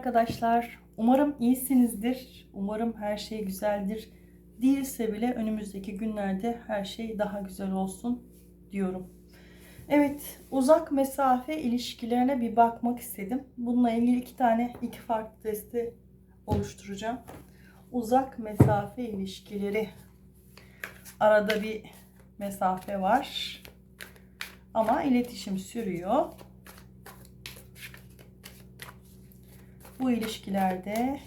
arkadaşlar. Umarım iyisinizdir. Umarım her şey güzeldir. Değilse bile önümüzdeki günlerde her şey daha güzel olsun diyorum. Evet, uzak mesafe ilişkilerine bir bakmak istedim. Bununla ilgili iki tane, iki farklı testi oluşturacağım. Uzak mesafe ilişkileri. Arada bir mesafe var. Ama iletişim sürüyor. Bu ilişkilerde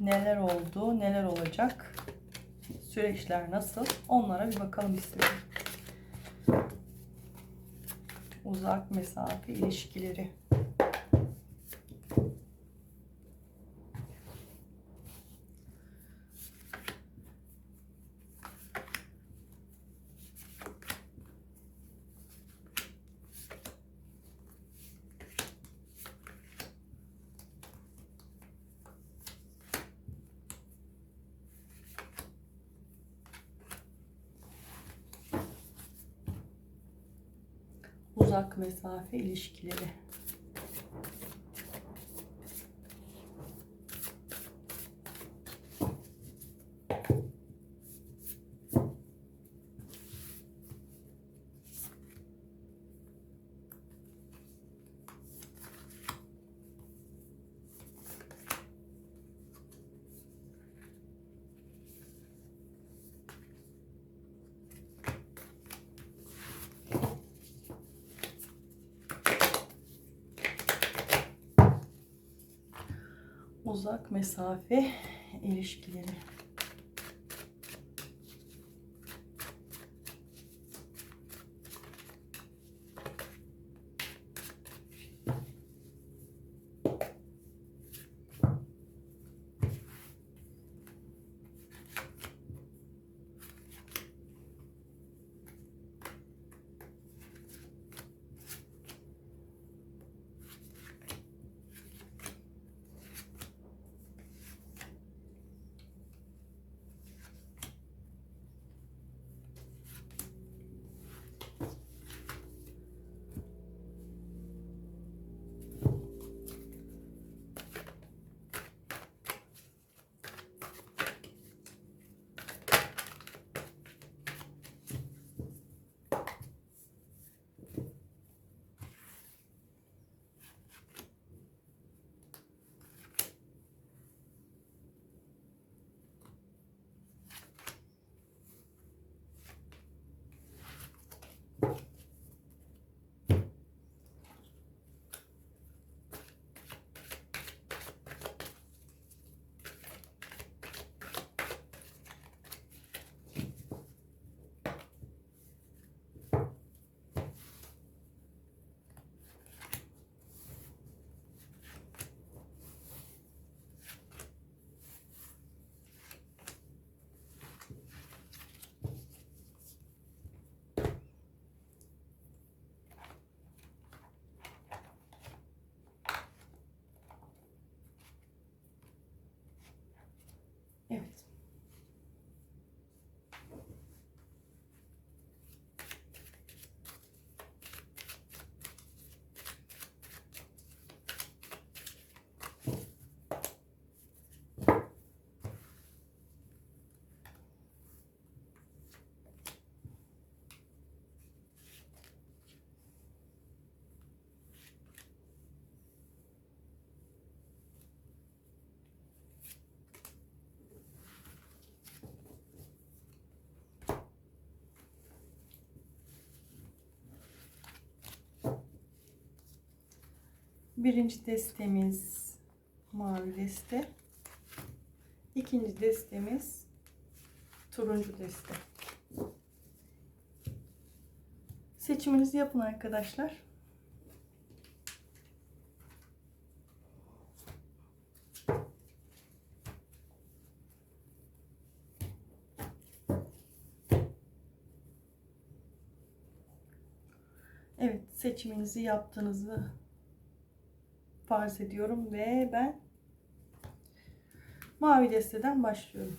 neler oldu, neler olacak, süreçler nasıl onlara bir bakalım istedim. Uzak mesafe ilişkileri. Mesafe ilişkileri. Uzak mesafe ilişkileri. Birinci destemiz mavi deste. İkinci destemiz turuncu deste. Seçiminizi yapın arkadaşlar. Evet, seçiminizi yaptığınızı farz ediyorum ve ben mavi desteden başlıyorum.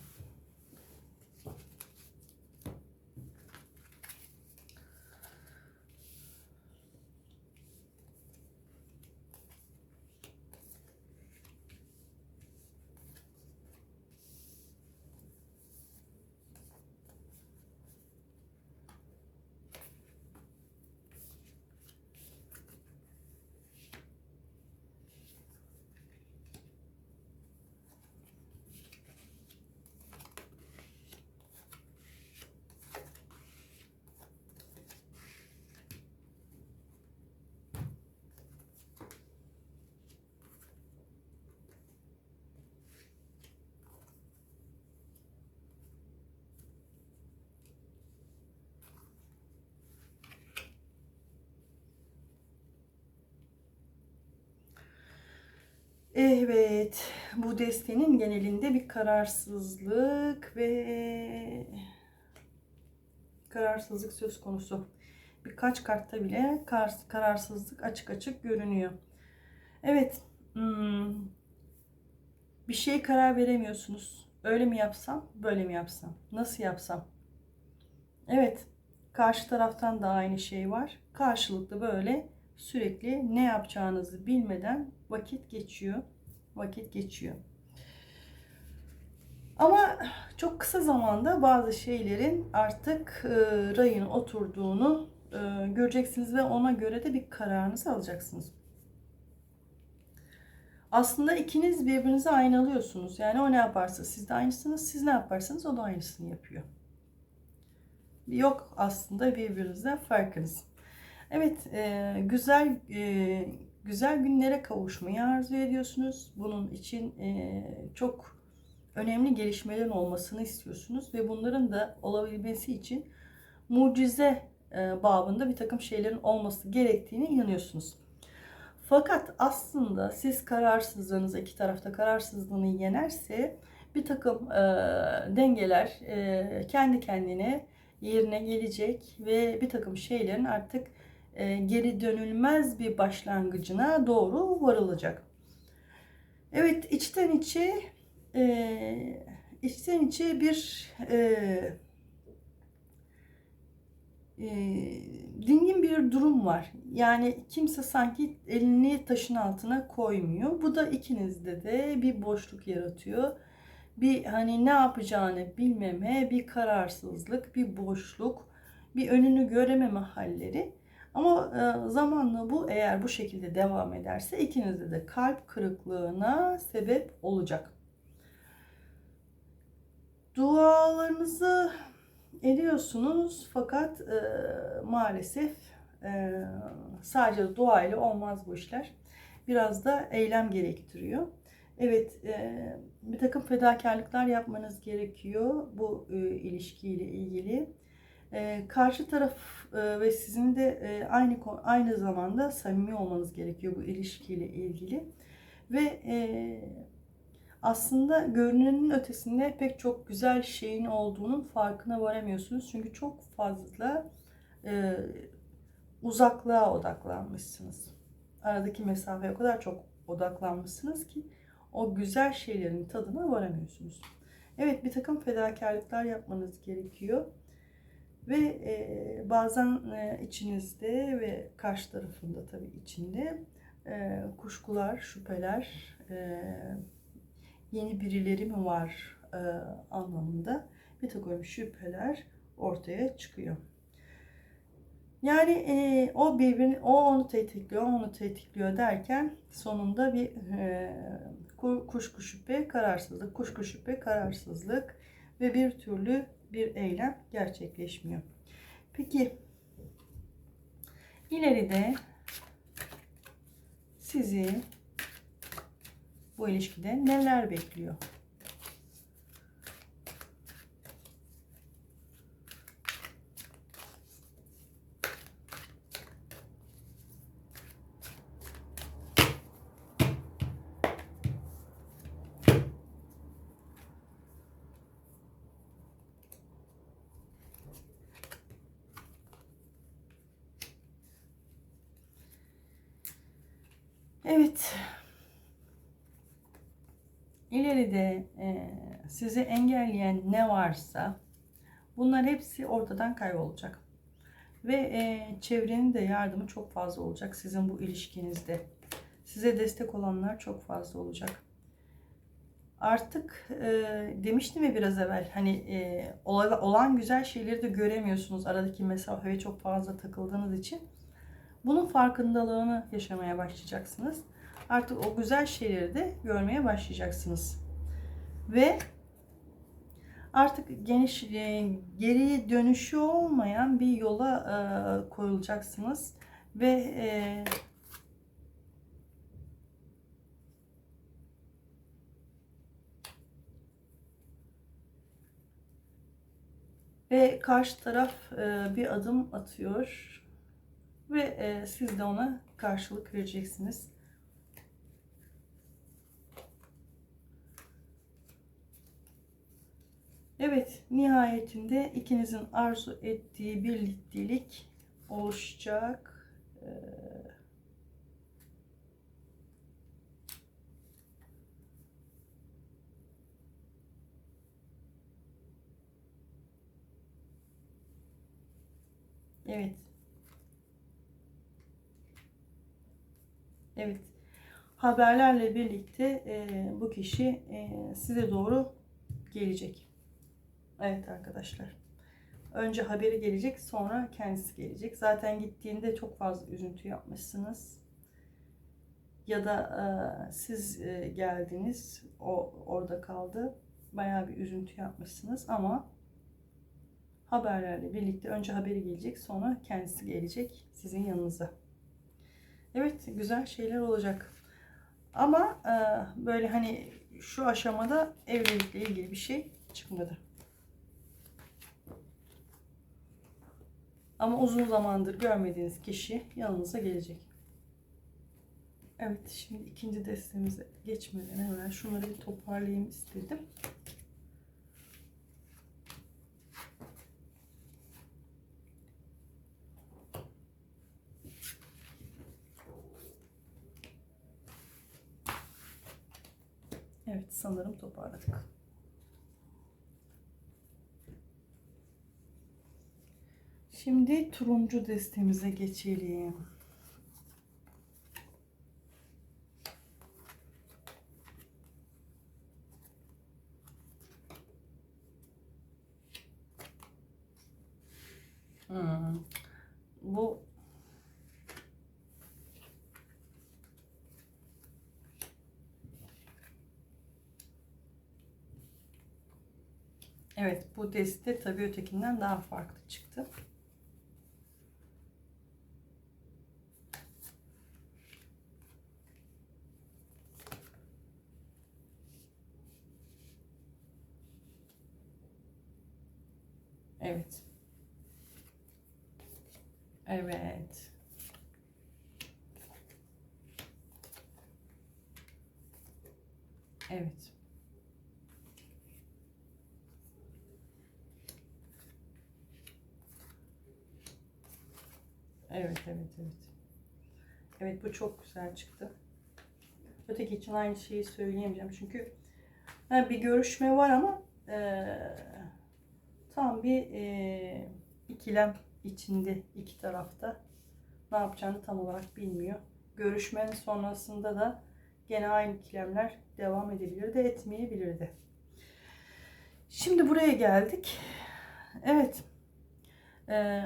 Evet, bu destenin genelinde bir kararsızlık ve kararsızlık söz konusu. Birkaç kartta bile kar- kararsızlık açık açık görünüyor. Evet, hmm, bir şeye karar veremiyorsunuz. Öyle mi yapsam, böyle mi yapsam, nasıl yapsam? Evet, karşı taraftan da aynı şey var. Karşılıklı böyle sürekli ne yapacağınızı bilmeden vakit geçiyor. Vakit geçiyor. Ama çok kısa zamanda bazı şeylerin artık e, rayına oturduğunu e, göreceksiniz ve ona göre de bir kararınızı alacaksınız. Aslında ikiniz birbirinizi aynalıyorsunuz. Yani o ne yaparsa siz de aynısınız, siz ne yaparsanız o da aynısını yapıyor. Yok aslında birbirinizden farkınız. Evet, e, güzel e, güzel günlere kavuşmayı arzu ediyorsunuz. Bunun için e, çok önemli gelişmelerin olmasını istiyorsunuz ve bunların da olabilmesi için mucize e, babında bir takım şeylerin olması gerektiğine inanıyorsunuz. Fakat aslında siz kararsızlığınız iki tarafta kararsızlığını yenerse bir takım e, dengeler e, kendi kendine yerine gelecek ve bir takım şeylerin artık geri dönülmez bir başlangıcına doğru varılacak. Evet içten içe e, içten içe bir e, e, dingin bir durum var. Yani kimse sanki elini taşın altına koymuyor. Bu da ikinizde de bir boşluk yaratıyor. Bir hani ne yapacağını bilmeme, bir kararsızlık, bir boşluk, bir önünü görememe halleri. Ama e, zamanla bu eğer bu şekilde devam ederse ikinizde de kalp kırıklığına sebep olacak. Dualarınızı ediyorsunuz fakat e, maalesef e, sadece dua ile olmaz bu işler. Biraz da eylem gerektiriyor. Evet, e, bir takım fedakarlıklar yapmanız gerekiyor bu e, ilişkiyle ilgili. E, karşı taraf e, ve sizin de e, aynı aynı zamanda samimi olmanız gerekiyor bu ilişkiyle ilgili. Ve e, aslında görünenin ötesinde pek çok güzel şeyin olduğunun farkına varamıyorsunuz. Çünkü çok fazla e, uzaklığa odaklanmışsınız. Aradaki mesafeye o kadar çok odaklanmışsınız ki o güzel şeylerin tadına varamıyorsunuz. Evet bir takım fedakarlıklar yapmanız gerekiyor. Ve e, bazen e, içinizde ve karşı tarafında tabii içinde e, kuşkular, şüpheler, e, yeni birileri mi var e, anlamında bir takım şüpheler ortaya çıkıyor. Yani e, o birbirini, o onu tetikliyor, onu tetikliyor derken sonunda bir e, kuşku şüphe, kararsızlık, kuşku şüphe, kararsızlık ve bir türlü bir eylem gerçekleşmiyor. Peki ileride sizi bu ilişkide neler bekliyor? Evet. İleride e, sizi engelleyen ne varsa bunlar hepsi ortadan kaybolacak. Ve e, çevrenin de yardımı çok fazla olacak sizin bu ilişkinizde. Size destek olanlar çok fazla olacak. Artık e, demiştim ya biraz evvel hani e, olan güzel şeyleri de göremiyorsunuz aradaki mesafeye çok fazla takıldığınız için. Bunun farkındalığını yaşamaya başlayacaksınız. Artık o güzel şeyleri de görmeye başlayacaksınız. Ve artık geniş e, geri dönüşü olmayan bir yola e, koyulacaksınız ve e, ve karşı taraf e, bir adım atıyor ve e, siz de ona karşılık vereceksiniz. Evet, nihayetinde ikinizin arzu ettiği birliktelik oluşacak. Ee, Evet. Evet. Haberlerle birlikte e, bu kişi e, size doğru gelecek. Evet arkadaşlar. Önce haberi gelecek, sonra kendisi gelecek. Zaten gittiğinde çok fazla üzüntü yapmışsınız. Ya da e, siz e, geldiniz, o orada kaldı. Bayağı bir üzüntü yapmışsınız ama haberlerle birlikte önce haberi gelecek, sonra kendisi gelecek sizin yanınıza. Evet, güzel şeyler olacak. Ama e, böyle hani şu aşamada evlilikle ilgili bir şey çıkmadı. Ama uzun zamandır görmediğiniz kişi yanınıza gelecek. Evet, şimdi ikinci destemize geçmeden hemen şunları bir toparlayayım istedim. Evet, sanırım toparladık. Şimdi turuncu destemize geçelim. Hmm. Bu Evet, bu deste tabii ötekinden daha farklı çıktı. Evet. Evet. Evet. Evet, evet, evet. Evet, bu çok güzel çıktı. Öteki için aynı şeyi söyleyemeyeceğim. Çünkü yani bir görüşme var ama eee tam bir eee ikilem içinde iki tarafta. Ne yapacağını tam olarak bilmiyor. Görüşmenin sonrasında da gene aynı ikilemler devam edebilir de etmeyebilir de. Şimdi buraya geldik. Evet. Ee,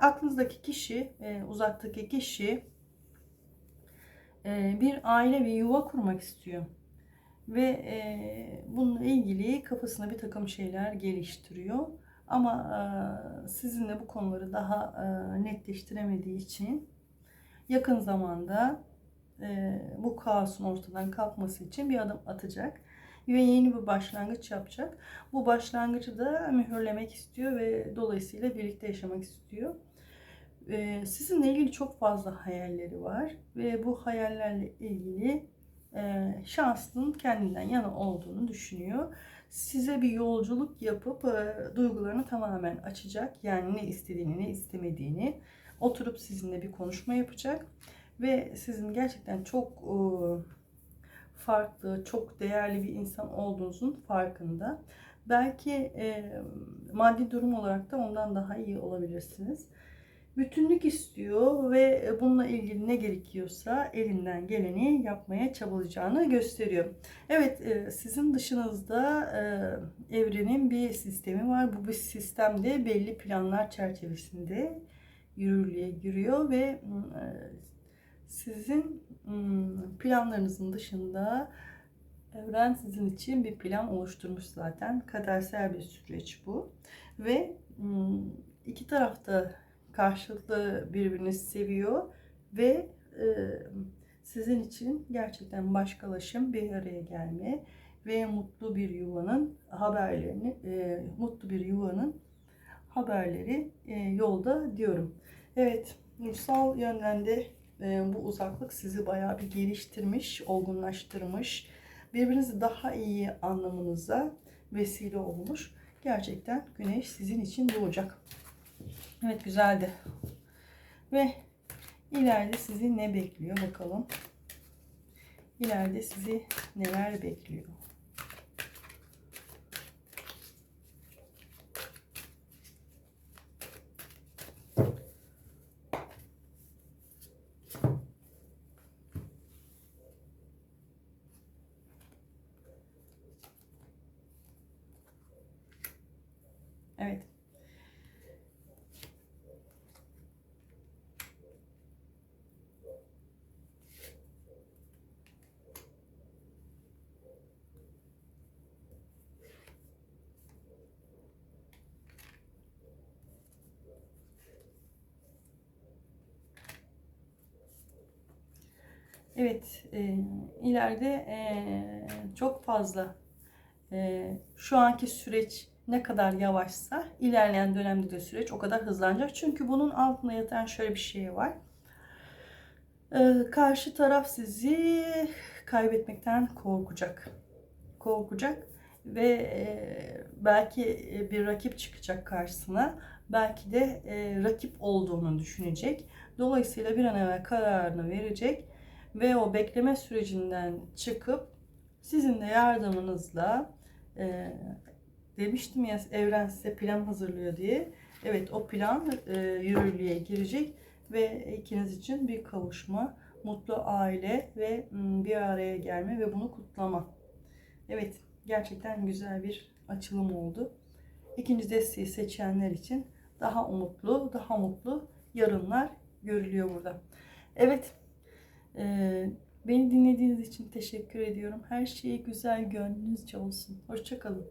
aklınızdaki kişi, e, uzaktaki kişi e, bir aile ve yuva kurmak istiyor. Ve e, bununla ilgili kafasına bir takım şeyler geliştiriyor. Ama e, sizinle bu konuları daha e, netleştiremediği için yakın zamanda e, bu kaosun ortadan kalkması için bir adım atacak ve yeni bir başlangıç yapacak. Bu başlangıcı da mühürlemek istiyor ve dolayısıyla birlikte yaşamak istiyor. Ee, sizinle ilgili çok fazla hayalleri var ve bu hayallerle ilgili e, şansının kendinden yana olduğunu düşünüyor. Size bir yolculuk yapıp e, duygularını tamamen açacak. Yani ne istediğini ne istemediğini oturup sizinle bir konuşma yapacak ve sizin gerçekten çok e, farklı, çok değerli bir insan olduğunuzun farkında. Belki e, maddi durum olarak da ondan daha iyi olabilirsiniz. Bütünlük istiyor ve bununla ilgili ne gerekiyorsa elinden geleni yapmaya çabalayacağını gösteriyor. Evet e, sizin dışınızda e, evrenin bir sistemi var. Bu bir sistemde belli planlar çerçevesinde yürürlüğe giriyor ve e, sizin planlarınızın dışında evren sizin için bir plan oluşturmuş zaten. Kadersel bir süreç bu. Ve hmm, iki tarafta karşılıklı birbirini seviyor ve sizin için gerçekten başkalaşım, bir araya gelme ve mutlu bir yuvanın haberlerini, mutlu bir yuvanın haberleri yolda diyorum. Evet, ruhsal yönden de bu uzaklık sizi bayağı bir geliştirmiş, olgunlaştırmış. Birbirinizi daha iyi anlamanıza vesile olmuş. Gerçekten güneş sizin için doğacak. Evet güzeldi. Ve ileride sizi ne bekliyor bakalım. İleride sizi neler bekliyor. Evet. Evet, e, ileride e, çok fazla e, şu anki süreç ne kadar yavaşsa ilerleyen dönemde de süreç o kadar hızlanacak. Çünkü bunun altında yatan şöyle bir şey var. E, karşı taraf sizi kaybetmekten korkacak. Korkacak ve e, belki bir rakip çıkacak karşısına. Belki de e, rakip olduğunu düşünecek. Dolayısıyla bir an evvel kararını verecek ve o bekleme sürecinden çıkıp sizin de yardımınızla e, demiştim ya evren size plan hazırlıyor diye. Evet o plan e, yürürlüğe girecek ve ikiniz için bir kavuşma, mutlu aile ve bir araya gelme ve bunu kutlama. Evet gerçekten güzel bir açılım oldu. İkinci desteği seçenler için daha umutlu, daha mutlu yarınlar görülüyor burada. Evet ee, beni dinlediğiniz için teşekkür ediyorum. Her şey güzel gönlünüzce olsun. Hoşçakalın.